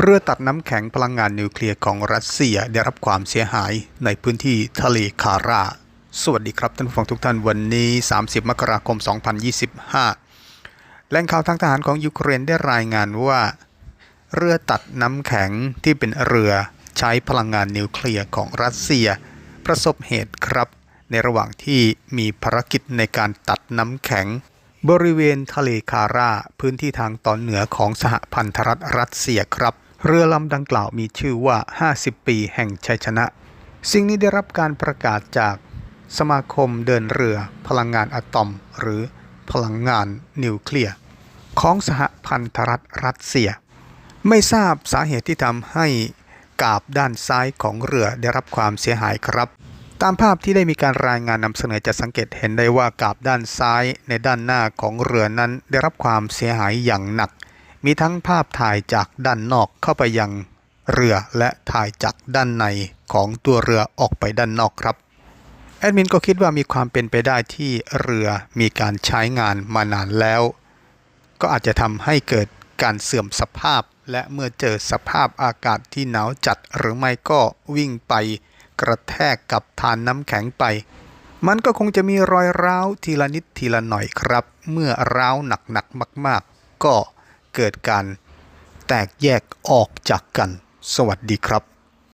เรือตัดน้ำแข็งพลังงานนิวเคลียร์ของรัสเซียได้รับความเสียหายในพื้นที่ทะเลคารา สวัสดีครับท่านผู้ฟังทุกท่านวันนี้ 30 มกราคม 2025 แหล่งข่าวทางทหารของยูเครนได้รายงานว่า เรือตัดน้ำแข็งที่เป็นเรือใช้พลังงานนิวเคลียร์ของรัสเซีย ประสบเหตุครับ ในระหว่างที่มีภารกิจในการตัดน้ำแข็ง บริเวณทะเลคารา พื้นที่ทางตอนเหนือของสหพันธรัฐรัสเซียครับ เรือลำดังกล่าวมีชื่อว่า 50 ปีแห่งชัยชนะ สิ่งนี้ได้รับการประกาศจากสมาคมเดินเรือพลังงานอะตอม หรือพลังงานนิวเคลียร์ของสหพันธรัฐรัสเซีย ไม่ทราบสาเหตุที่ทำให้กาบด้านซ้ายของเรือได้รับความเสียหายครับ ตามภาพที่ได้มีการรายงานนำเสนอจะสังเกตเห็นได้ว่ากาบด้านซ้ายในด้านหน้าของเรือนั้นได้รับความเสียหายอย่างหนัก มีทั้งภาพถ่ายจากด้านนอกเข้าไปยังเรือและถ่ายจากด้านในของตัวเรือออกไปด้านนอกครับ แอดมินก็คิดว่ามีความเป็นไปได้ที่เรือมีการใช้งานมานานแล้ว ก็อาจจะทำให้เกิดการเสื่อมสภาพ และเมื่อเจอสภาพอากาศที่หนาวจัดหรือไม่ก็วิ่งไปกระแทกกับทานน้ำแข็งไป มันก็คงจะมีรอยร้าวทีละนิดทีละหน่อยครับ เมื่อร้าวหนักๆมาก ๆ ก็ เกิดการแตกแยกออกจากกัน สวัสดีครับ